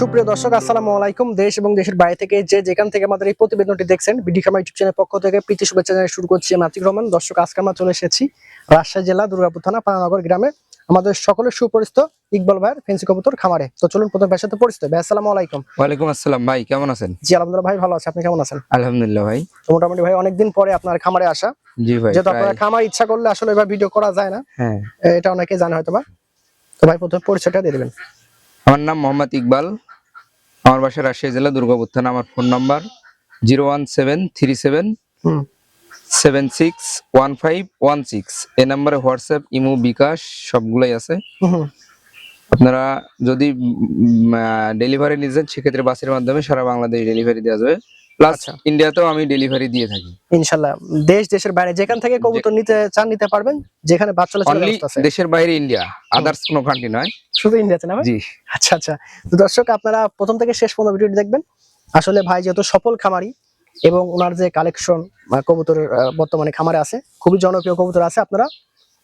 সুপ্রিয় দর্শক আসসালামু আলাইকুম। দেশ এবং দেশের বাইরে থেকে যে যেখান থেকে আমাদের এই প্রতিবেদনটি দেখছেন বিডি খামা ইউটিউব চ্যানেল পক্ষ থেকে প্রীতি শুভেচ্ছা জানিয়ে শুরু করছি আমি আতিক রহমান। দর্শক আজকে আমরা চলে এসেছি রাজশাহী জেলা দুর্গাপুর থানা পানানগর গ্রামে আমাদের সকলের সুপরিচিত ইকবাল ভাইয়ের ফেন্সি কবুতর খামারে। তো চলুন প্রথম ভাইয়ের সাথে পরিচিত। ভাই আসসালামু আলাইকুম। ওয়ালাইকুম আসসালাম। ভাই কেমন আছেন? জি আলহামদুলিল্লাহ ভাই ভালো আছে। আপনি কেমন আছেন? আলহামদুলিল্লাহ ভাই। তো মোটামুটি ভাই অনেকদিন পরে আপনার খামারে আসা। জি ভাই যেহেতু আপনার খামার ইচ্ছা করলে আসলে এবার ভিডিও করা যায় না। হ্যাঁ। এটা অনেকে জানে হয়তো বা তো ভাই প্রথমে পরিচয়টা দিয়ে দেবেন। আমার নাম মোহাম্মদ ইকবাল। আমার বাসা রাজশাহী জেলা দুর্গাপুর থানা আমার phone number zero one seven three seven seven six one five one six এ নাম্বারে হোয়াটসঅ্যাপ ইমো বিকাশ সবগুলাই আছে। আপনারা যদি ডেলিভারি নিয়ে যান সেক্ষেত্রে বাসের মাধ্যমে সারা বাংলাদেশ ডেলিভারি দেওয়া যাবে। প্লাস আচ্ছা। ইন্ডিয়াতেও আমি ডেলিভারি দিয়ে থাকি। ইনশাল্লাহ। দেশ দেশের বাইরে যেখান থেকে কবুতর নিতে চান নিতে পারবেন। যেখানে বাচ্চা চলে অনলি আছে। দেশের বাইরে ইন্ডিয়া আদার্স কোনো কান্ট্রি নয়। শুধু ইন্ডিয়াতে না জি। আচ্ছা আচ্ছা। তো দর্শক আপনারা প্রথম থেকে শেষ পর্যন্ত ভিডিওটি দেখবেন। আসলে ভাই যেহেতু সফল খামারি এবং ওনার যে কালেকশন কবুতরের বর্তমানে খামারে আছে খুবই জনপ্রিয় কবুতর আছে আপনারা।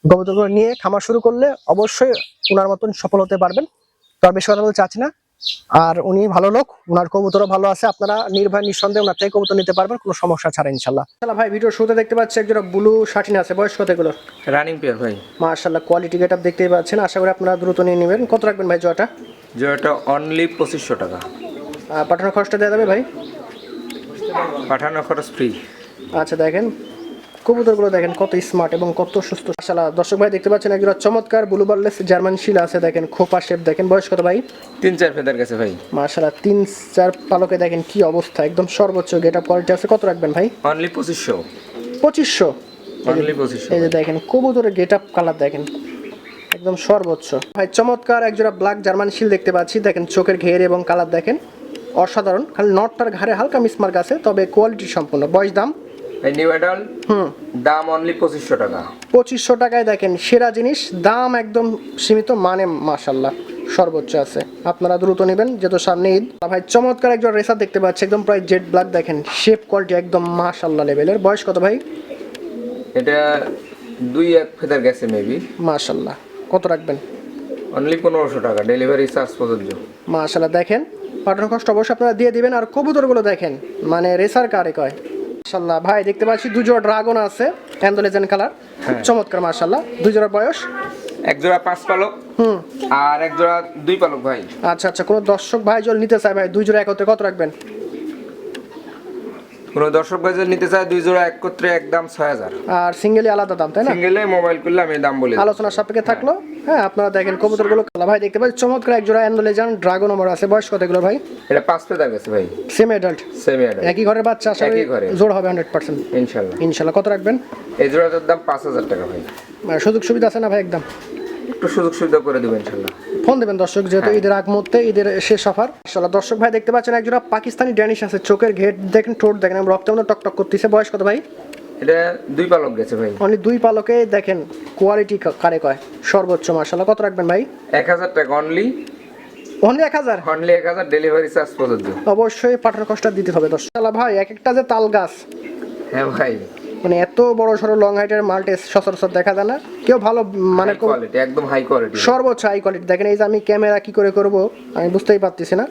কবুতরগুলো নিয়ে খামার শুরু করলে অবশ্যই ওনার মতন সফল হতে পারবেন। তো আর বেশি কথা বলতে চাচ্ছি না। আর উনি ভালো লোক ওনার কবুতরও ভালো আছে। আপনারা নির্ভয় নিঃসন্দেহে ওনার থেকে কবুতর নিতে পারবেন কোনো সমস্যা ছাড়া ইনশাল্লাহ। ইনশাল্লাহ ভাই ভিডিও শুরুতে দেখতে পাচ্ছি একজন ব্লু শার্টিন আছে। বয়স কত এগুলো? রানিং পেয়ার ভাই। মার্শাল্লাহ কোয়ালিটি গেট আপ দেখতেই পাচ্ছেন। আশা করি আপনারা দ্রুত নিয়ে নেবেন। কত রাখবেন ভাই জয়টা যেটা অনলি পঁচিশশো টাকা। পাঠানোর খরচটা দেওয়া যাবে ভাই? পাঠানো খরচ ফ্রি আচ্ছা দেখেন। কবুতরগুলো দেখেন কত স্মার্ট এবং কত সুস্থ। মাশাআল্লাহ দর্শক ভাই দেখতে পাচ্ছেন একজন চমৎকার ব্লু বার্লেস জার্মান শিলা আছে। দেখেন খোপা শেপ দেখেন বয়স কত ভাই? তিন চার ফেদার গেছে ভাই। মাশাআল্লাহ তিন চার পালকে দেখেন কি অবস্থা একদম সর্বোচ্চ গেট আপ কোয়ালিটি আছে। কত রাখবেন ভাই? অনলি পঁচিশশো। পঁচিশশো। এই যে দেখেন কবুতরের গেট আপ কালার দেখেন একদম সর্বোচ্চ। ভাই চমৎকার একজোড়া ব্ল্যাক জার্মান শিল দেখতে পাচ্ছি। দেখেন চোখের ঘের এবং কালার দেখেন। অসাধারণ খালি নটটার ঘাড়ে হালকা মিসমার্ক আছে তবে কোয়ালিটি সম্পূর্ণ। বয়স দাম নিউ অ্যাডাল হুম। দাম অনলি পঁচিশশো টাকা। পঁচিশশো টাকায় দেখেন সেরা জিনিস দাম একদম সীমিত মানে মাশাল্লাহ সর্বোচ্চ আছে। আপনারা দ্রুত নেবেন যেহেতু সামনে ঈদ। ভাই চমৎকার একজন রেসার দেখতে পাচ্ছি একদম প্রায় জেড ব্ল্যাক দেখেন শেপ কোয়ালিটি একদম মাশাল্লাহ লেভেলের বয়স কত ভাই? এটা দুই এক ফেদার গেছে মেবি মাশাল্লাহ কত রাখবেন? অনলি পনেরোশো টাকা ডেলিভারি চার্জ প্রযোজ্য। মাশাল্লাহ দেখেন পাঠানোর কষ্ট অবশ্যই আপনারা দিয়ে দিবেন আর কবুতরগুলো দেখেন মানে রেসার কারে কয়? মাশাল্লাহ ভাই দেখতে পাচ্ছি দুজোড়া ড্রাগন আছে অ্যান্ডোলেজেন কালার। চমৎকার মাশাল্লাহ দুজোড়ার বয়স? এক জোড়া পাঁচ পালক। হুম। আর এক জোড়া দুই পালক ভাই। আচ্ছা আচ্ছা কোন দর্শক ভাই জল নিতে চায় ভাই দুই জোড়া একত্রে কত রাখবেন? কোনো দর্শক ভাই যদি নিতে চায় দুই জোড়া একত্রে একদম ছয় হাজার। আর সিঙ্গেলি আলাদা দাম তাই না? সিঙ্গেলে মোবাইল করলে আমি দাম বলে। আলোচনা সাপেক্ষে থাকল। হ্যাঁ আপনারা দেখেন কবুতরগুলো কালা ভাই দেখতে পাচ্ছেন চমৎকার এক জোড়া অ্যান্ডোলেজান ড্রাগন আমার আছে। বয়স কত এগুলো ভাই? এটা পাঁচ ফেদার গেছে ভাই। সেম অ্যাডাল্ট সেমি অ্যাডাল একই ঘরের বাচ্চা করি একই ঘরে। জোর হবে হান্ড্রেড পার্সেন্ট ইনশাল্লাহ। ইনশাল্লাহ। কত রাখবেন? এই জোড়াটার দাম পাঁচ হাজার টাকা ভাই। সুযোগ সুবিধা আছে না ভাই একদম? একটু সুযোগ সুবিধা করে দেবো ইনশাল্লাহ। ফোন দেবেন দর্শক যেহেতু ঈদের আগ মুহূর্তে ঈদের শেষ অফার। মাশাআল্লাহ দর্শক ভাই দেখতে পাচ্ছেন একজোড়া পাকিস্তানি ড্যানিশ আছে চোখের ঘেট দেখেন ঠোঁট দেখেন রক্ত মতো টকটক করতেছে বয়স কত ভাই? এটা দুই পালক গেছে ভাই। অনলি দুই পালকে দেখেন কোয়ালিটি কারে কয়? সর্বোচ্চ মাশাআল্লাহ কত রাখবেন ভাই? এক হাজার টাকা অনলি অনলি এক হাজার? অনলি এক হাজার ডেলিভারি চার্জ প্রযোজ্য অবশ্যই পাঠানোর কষ্ট দিতে হবে দর্শক। ভাই এক একটা যে তাল গাছ। হ্যাঁ ভাই। মানে এত বড় সড়ো লং হাইটের মাল্টে সচরাচর দেখা যায় না। কেউ ভালো মানে কোয়ালিটি একদম হাই কোয়ালিটি সর্বোচ্চ হাই কোয়ালিটি দেখেন এই যে আমি ক্যামেরা কি করে করব আমি বুঝতেই পারতেছি না।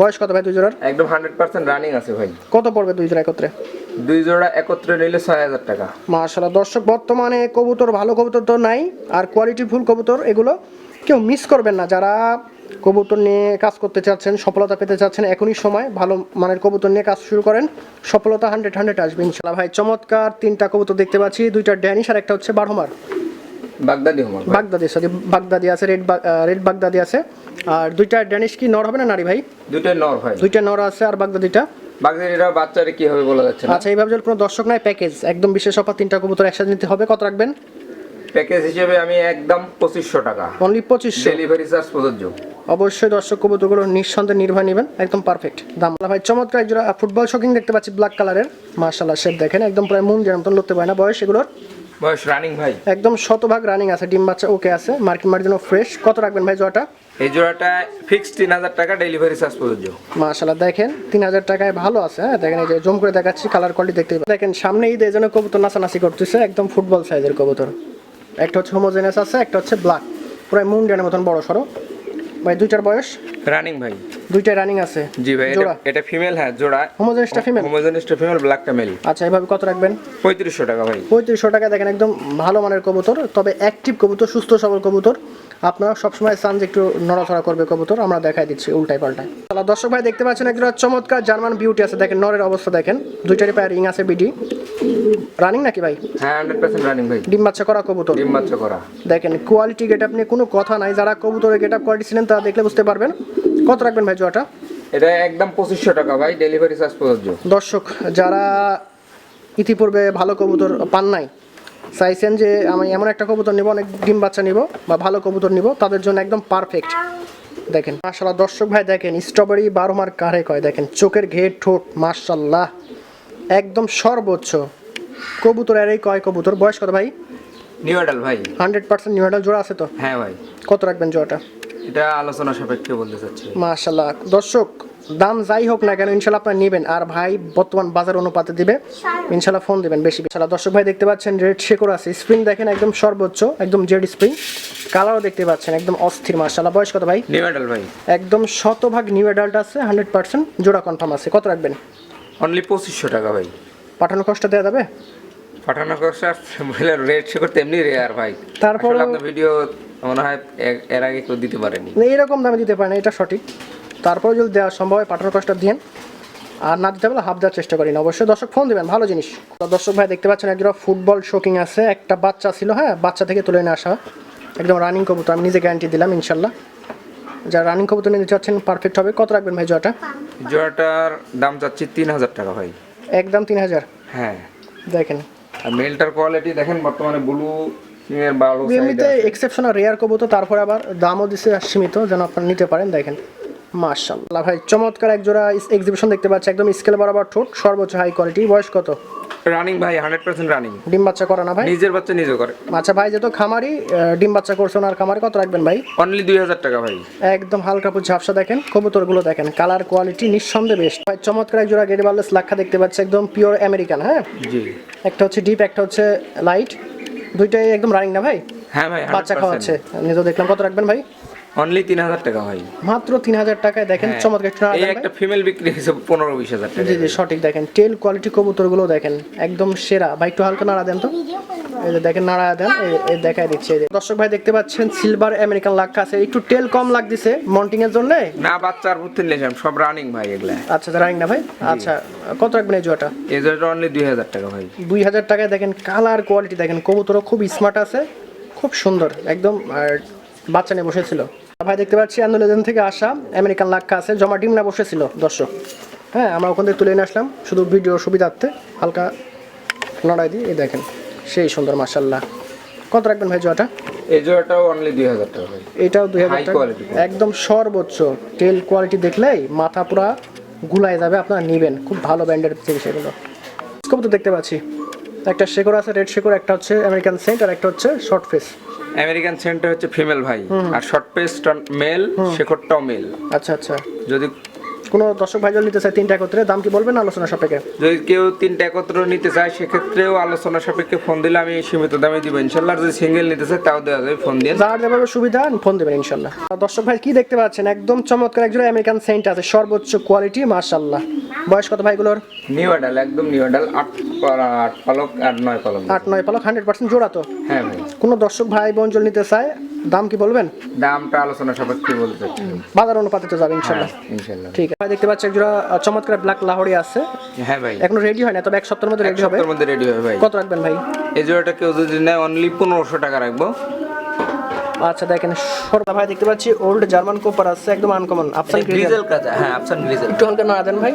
বয়স কত ভাই দুই জোড়ার? একদম হান্ড্রেড পার্সেন্ট রানিং আছে ভাই। কত পড়বে দুই জোড়া একত্রে? দুই জোড়া একত্রে নিলে ছয় হাজার টাকা। মাশাআল্লাহ। দর্শক বর্তমানে কবুতর ভালো কবুতর তো নাই আর কোয়ালিটি ফুল কবুতর এগুলো কেউ মিস করবেন না। যারা কবুতর নিয়ে কাজ করতে চাচ্ছেন সফলতা পেতে চাচ্ছেন এখনই সময় ভালো মানের কবুতর নিয়ে কাজ শুরু করেন। সফলতা হান্ড্রেড হান্ড্রেড আসবে ইনশাল্লাহ ভাই চমৎকার তিনটা কবুতর দেখতে পাচ্ছি দুইটা ড্যানিশ আর একটা হচ্ছে বারহমার। Baghdadi homer Baghdadi sorry Baghdadi আছে রেড রেড বাগদাদি আছে। আর দুইটা ড্যানিশ কি নর হবে না নারী ভাই? দুটোই নর ভাই। দুইটা নর আছে আর বাগদাদিটা। বাগদাদিরা বাচ্চারে কি হবে বলা যাচ্ছে আচ্ছা এইভাবে যদি কোনো দর্শক নাই প্যাকেজ একদম বিশেষ অফার তিনটা কবুতর একসাথে নিতে হবে। কত রাখবেন? প্যাকেজ হিসেবে আমি একদম পঁচিশশো টাকা। অনলি পঁচিশশো? ডেলিভারি চার্জ প্রযোজ্য। অবশ্যই দর্শক কবুতরগুলো নিঃসন্দেহে নির্ভয় নেবেন একদম পারফেক্ট দাম ভাই চমৎকার একজোড়া ফুটবল শকিং দেখতে পাচ্ছি ব্ল্যাক কালারের মার্শাল্লাহ শেপ দেখেন একদম প্রায় মুন যেন মতন লড়তে পারে না। বয়স এগুলোর? বয়স রানিং ভাই। একদম শতভাগ রানিং আছে ডিম বাচ্চা ওকে আছে মার্কিন মার্জিন ফ্রেশ কত রাখবেন ভাই জোয়াটা এই জোড়াটা ফিক্সড তিন হাজার টাকা ডেলিভারি চার্জ প্রযোজ্য। মার্শাল্লাহ দেখেন তিন হাজার টাকায় ভালো আছে হ্যাঁ? দেখেন এই যে জম করে দেখাচ্ছি কালার কোয়ালিটি দেখতে। দেখেন সামনে ঈদ এই জন্য কবুতর নাচানাচি করতেছে একদম ফুটবল সাইজের কবুতর। একটা হচ্ছে হোমোজেনাস আছে একটা হচ্ছে ব্ল্যাক প্রায় মুন ডেনের মতন বড় সড়ো ভাই দুইটার বয়স? রানিং ভাই। দুইটাই রানিং আছে। জি ভাই এটা এটা ফিমেল হ্যাঁ জোড়া। হোমোজেনিসটা ফিমেল হোমোজেনিস্ট ফিমেল ব্ল্যাকটা মেল আচ্ছা এভাবে কত রাখবেন? পঁয়ত্রিশশো টাকা ভাই। পঁয়ত্রিশশো টাকা দেখেন একদম ভালো মানের কবুতর তবে অ্যাক্টিভ কবুতর সুস্থ সবল কবুতর। আপনারা সবসময় চান যে একটু নড়াচড়া করবে কবুতর আমরা দেখাই দিচ্ছি উল্টাই পাল্টাই তাহলে দর্শক ভাই দেখতে পাচ্ছেন একটা চমৎকার জার্মান বিউটি আছে দেখেন নরের অবস্থা দেখেন। দুইটারই পায়ে রিং আছে বিডি রানিং নাকি ভাই? হ্যাঁ হান্ড্রেড পার্সেন্ট রানিং ভাই। ডিম বাচ্চা করা কবুতর? ডিম বাচ্চা করা। দেখেন কোয়ালিটি গেট আপ নিয়ে কোনো কথা নাই। যারা কবুতরের গেট আপ কোয়ালিটি ছিলেন তারা দেখলে বুঝতে পারবেন। কত রাখবেন ভাই জোয়াটা? এটা একদম পঁচিশশো টাকা ভাই ডেলিভারি চার্জ প্রযোজ্য দর্শক যারা ইতিপূর্বে ভালো কবুতর পান নাই চাইছেন যে আমি এমন একটা কবুতর নিব অনেক ডিম বাচ্চা নিব বা ভালো কবুতর নিব তাদের জন্য একদম পারফেক্ট দেখেন মাশাল্লাহ দর্শক ভাই দেখেন স্ট্রবেরি বারো মার কারে কয়? দেখেন চোখের ঘের ঠোঁট মাশাল্লাহ একদম সর্বোচ্চ। কবুতর এর এই কয় কবুতর? বয়স কত ভাই? নিউ অ্যাডাল ভাই। হান্ড্রেড পার্সেন্ট নিউ জোড়া আছে তো? হ্যাঁ ভাই। কত রাখবেন জোড়াটা? এটা আলোচনা সাপেক্ষে বলতে চাচ্ছি। মাশাল্লাহ দর্শক দাম যাই হোক না কেন ইনশাল্লাহ আপনারা নেবেন। আর ভাই বর্তমান বাজার অনুপাতে দিবে। ইনশাল্লাহ ফোন দিবেন বেশি। ইনশাল্লাহ দর্শক ভাই দেখতে পাচ্ছেন রেড শেকর আছে। স্প্রিং দেখেন একদম সর্বোচ্চ একদম জেড স্প্রিং কালারও দেখতে পাচ্ছেন একদম অস্থির মাশাল্লাহ বয়স কত ভাই? নিউ ভাই। একদম শতভাগ নিউ অ্যাডাল্ট আছে হান্ড্রেড পার্সেন্ট জোড়া কনফার্ম আছে। কত রাখবেন? অনলি পঁচিশশো টাকা ভাই। পাঠানো কষ্ট দেওয়া যাবে? পাঠানো খরচা রেট সে করতে এমনি রেয়ার ভাই। তারপর আপনার ভিডিও মনে হয় এর আগে কেউ দিতে পারেনি। না, এরকম দামে দিতে পারেন এটা সঠিক। তারপরে যদি দেওয়া সম্ভব হয় পাঠানো কষ্ট দিন আর না দিতে পারলে হাফ দেওয়ার চেষ্টা করি না অবশ্যই দর্শক ফোন দেবেন ভালো জিনিস। দর্শক ভাই দেখতে পাচ্ছেন একজন ফুটবল শোকিং আছে। একটা বাচ্চা ছিল হ্যাঁ বাচ্চা থেকে তুলে নিয়ে আসা। একদম রানিং কবুতর আমি নিজে গ্যারান্টি দিলাম ইনশাল্লাহ। যারা রানিং কবুতর নিতে চাচ্ছেন পারফেক্ট হবে। কত রাখবেন ভাই জয়টা জোড়াটার দাম চাচ্ছি তিন হাজার টাকা ভাই। একদম তিন হাজার? হ্যাঁ। দেখেন। আর মেলটার কোয়ালিটি দেখেন বর্তমানে ব্লু এর ভালো এমনিতে। এক্সেপশনাল রেয়ার কবুতর তারপরে আবার দামও দিচ্ছে সীমিত যেন আপনারা নিতে পারেন দেখেন। মার্শাল্লাহ ভাই চমৎকার এক জোড়া এক্সিবিশন দেখতে পাচ্ছি একদম স্কেল বরাবর ঠোঁট সর্বোচ্চ হাই কোয়ালিটি বয়স কত? রানিং ভাই হান্ড্রেড পার্সেন্ট রানিং ডিম বাচ্চা করা না ভাই? নিজের বাচ্চা নিজে করে। আচ্ছা ভাই যেহেতু খামারি ডিম বাচ্চা করছে ওনার খামারে কত রাখবেন ভাই? অনলি দুই হাজার টাকা ভাই। একদম হালকা পুর ঝাপসা দেখেন কবুতরগুলো দেখেন কালার কোয়ালিটি নিঃসন্দেহে বেস্ট ভাই চমৎকার এক জোড়া বার্লেস লাক্ষা দেখতে পাচ্ছি একদম পিওর আমেরিকান হ্যাঁ? জি। একটা হচ্ছে ডিপ একটা হচ্ছে লাইট দুইটাই একদম রানিং না ভাই? হ্যাঁ ভাই বাচ্চা খাওয়াচ্ছে নিজেও দেখলাম কত রাখবেন ভাই? অনলি তিন হাজার টাকা ভাই মাত্র তিন হাজার টাকায় দেখেন হ্যাঁ। চমৎকার এই একটা ফিমেল বিক্রি হয়েছে পনেরো বিশ হাজার টাকা জি জি সঠিক দেখেন। টেল কোয়ালিটি কবুতরগুলো দেখেন একদম সেরা। ভাই একটু হালকা নাড়া দেন তো। এই যে দেখেন নাড়া দেন এই- দেখাই দিচ্ছে এই। দর্শক ভাই দেখতে পাচ্ছেন সিলভার আমেরিকান লাক্কা আছে। একটু টেল কম লাগতেছে মন্টিং এর জন্য। না বাচ্চার ভর্তি নিলাম সব রানিং ভাই এগুলা। আচ্ছা রানিং না ভাই? আচ্ছা কত রাখবেন এই জোয়াটা এই জোড়াটা অনলি দুই হাজার টাকা ভাই। দুই হাজার টাকায় দেখেন কালার কোয়ালিটি দেখেন কবুতরও খুব স্মার্ট আছে খুব সুন্দর একদম আর বাচ্চা নিয়ে বসেছিল। ভাই দেখতে পাচ্ছি আন্দোলন থেকে আসা আমেরিকান লাক্কা আছে। জমা ডিম না বসেছিল দর্শক। হ্যাঁ আমরা ওখান থেকে তুলে নিয়ে আসলাম। শুধু ভিডিও সুবিধার্থে হালকা লড়াই দিয়ে এই দেখেন সেই সুন্দর মাসাল্লাহ কত রাখবেন ভাই জোয়াটা এই জোড়াটাও অনলি দুই হাজার টাকা এটাও দুই হাজার টাকা। একদম সর্বোচ্চ টেল কোয়ালিটি দেখলেই মাথা পুরা গুলাই যাবে আপনারা নেবেন। খুব ভালো ব্র্যান্ডের জিনিস এগুলো। তো দেখতে পাচ্ছি। একটা শেকর আছে রেড শেকর একটা হচ্ছে আমেরিকান সেন্ট আর একটা হচ্ছে শর্ট ফেস আমেরিকান সেন্টার হচ্ছে ফিমেল ভাই। আর শর্ট পেস্ট মেল শেখরটাও মেল আচ্ছা আচ্ছা। যদি কোনো দর্শক ভাইজন নিতে চায় তিনটা একত্রে দাম কি বলবেন আলোচনা সাপেক্ষে? যদি কেউ তিনটা একত্র নিতে চায় সেক্ষেত্রেও আলোচনা সাপেক্ষে ফোন দিলে আমি সীমিত দামে দিব। ইনশাল্লাহ যদি সিঙ্গেল নিতে চায় তাও দেওয়া যাবে ফোন দিয়ে। যার যেভাবে সুবিধা ফোন দেবেন ইনশাল্লাহ। দর্শক ভাই কি দেখতে পাচ্ছেন? একদম চমৎকার একজন আমেরিকান সেন্ট আছে সর্বোচ্চ কোয়ালিটি মার্শাল্লাহ বয়স কত ভাইগুলোর? নিউ অ্যাডাল একদম নিউ অ্যাডাল আট আট পালক আর নয় পালক। আট নয় পালক হান্ড্রেড পার্সেন্ট জোড়া তো? হ্যাঁ ভাই। কোনো দর্শক ভাই বঞ্চল নিতে চায় দাম কি বলবেন? দামটা আলোচনা সাপেক্ষে বলতে বাজার অনুপাতে তো যাবে ইনশাল্লাহ। ইনশাল্লাহ। ঠিক আছে। ভাই দেখতে পাচ্ছি একজোড়া চমৎকার ব্ল্যাক লাহোরি আছে। হ্যাঁ ভাই। এখনও রেডি হয় না তবে এক সপ্তাহের মধ্যে রেডি হবে। সপ্তাহের মধ্যে রেডি হবে ভাই। কত রাখবেন ভাই? এই জোড়াটা কেউ যদি নেয় অনলি পনেরোশো টাকা রাখব। আচ্ছা দেখেন সরকার ভাই দেখতে পাচ্ছি ওল্ড জার্মান কোপার আছে একদম আনকমন আফসান গ্রিজেল কাজা হ্যাঁ আফসান গ্রিজেল একটু হালকা নাড়া দেন ভাই।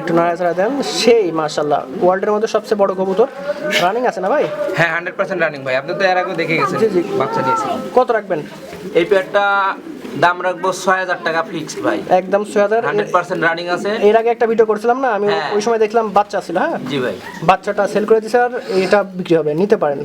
একটু নাড়াচাড়া দেন সেই মাশাল্লাহ ওয়ার্ল্ডের মধ্যে সবচেয়ে বড় কবুতর রানিং আছে না ভাই? হ্যাঁ হান্ড্রেড পার্সেন্ট রানিং ভাই। আপনি তো এর আগে দেখে গেছেন জি, জি। বাচ্চা দিয়েছি। কত রাখবেন? এই পেয়ারটা দাম রাখব ছয় হাজার টাকা ফিক্সড ভাই। একদম ছয় হাজার। হান্ড্রেড পার্সেন্ট রানিং আছে। এর আগে একটা ভিডিও করছিলাম না আমি হ্যাঁ। ওই সময় দেখলাম বাচ্চা ছিল হ্যাঁ? জি ভাই। বাচ্চাটা সেল করে দিছে আর এটা বিক্রি হবে নিতে পারেন।